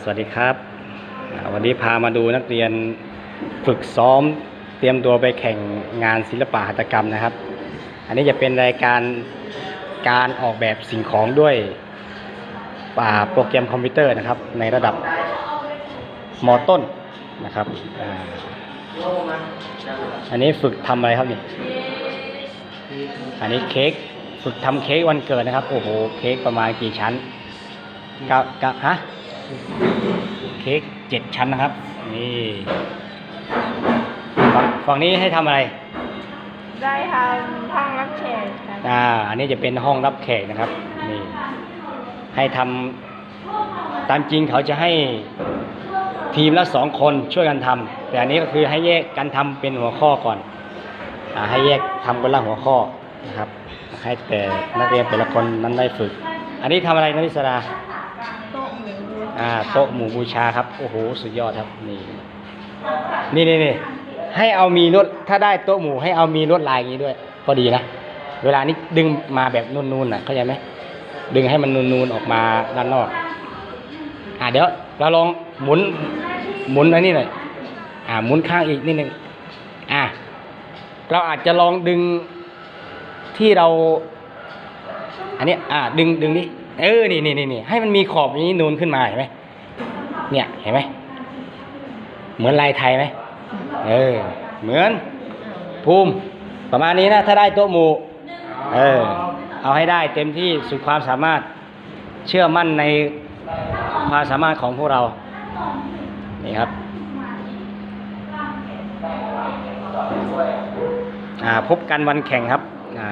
สวัสดีครับ วันนี้พามาดูนักเรียนฝึกซ้อมเตรียมตัวไปแข่งงานศิลปะหัตถกรรมนะครับ อันนี้จะเป็นรายการการออกแบบสิ่งของด้วยอ่าโปรแกรมคอมพิวเตอร์นะครับ ในระดับมต้นนะครับอันนี้ฝึกทำอะไรครับนี่อันนี้เค้กฝึกทำเค้กวันเกิดนะครับ โอ้โห เค้กประมาณกี่ชั้นกะกะฮะ เค้กเจ็ดชั้นนะครับ นี่ฝั่งฝั่งนี้ให้ทำอะไร ได้ทำห้องรับแขกครับอ่า อันนี้จะเป็นห้องรับแขกนะครับ นี่ ให้ทำตามจริงเขาจะให้ทีมละสองคนช่วยกันทำแต่อันนี้ก็คือให้แยกกันทำเป็นหัวข้อก่อนอ่าให้แยกทำคนละหัวข้อนะครับ ให้แต่นักเรียนแต่ละคนนั้นได้ฝึก อันนี้ทำอะไรนะนิสราโต๊ะหมู อ่าโต๊ะหมู่บูชาครับ โอ้โห สุดยอดครับ นี่ นี่นี่นี่ให้เอามีลวดถ้าได้โต๊ะหมู่ให้เอามีลวดลายอย่างนี้ด้วยพอดีนะ เวลานี้ดึงมาแบบนูนๆน่ะ เข้าใจไหม ดึงให้มันนูนๆออกมาด้านนอก อ่าเดี๋ยวเราลองหมุน หมุนอันนี้หน่อย อ่า หมุนข้างอีกนิดนึง อ่า เราอาจจะลองดึงที่เรา อันนี้ อ่า ดึง ดึงนี่ เออ นี่นี่นี่ให้มันมีขอบนี้นูนขึ้นมาเห็นไหมเนี่ยเห็นไหมเหมือนลายไทยไหมเออ เหมือน ภูมิ ประมาณนี้นะ ถ้าได้โต๊ะหมู่เออ เอาให้ได้เต็มที่สุดความสามารถเชื่อมั่นในความสามารถของพวกเรา นี่ครับอ่าพบกันวันแข่งครับ อ่า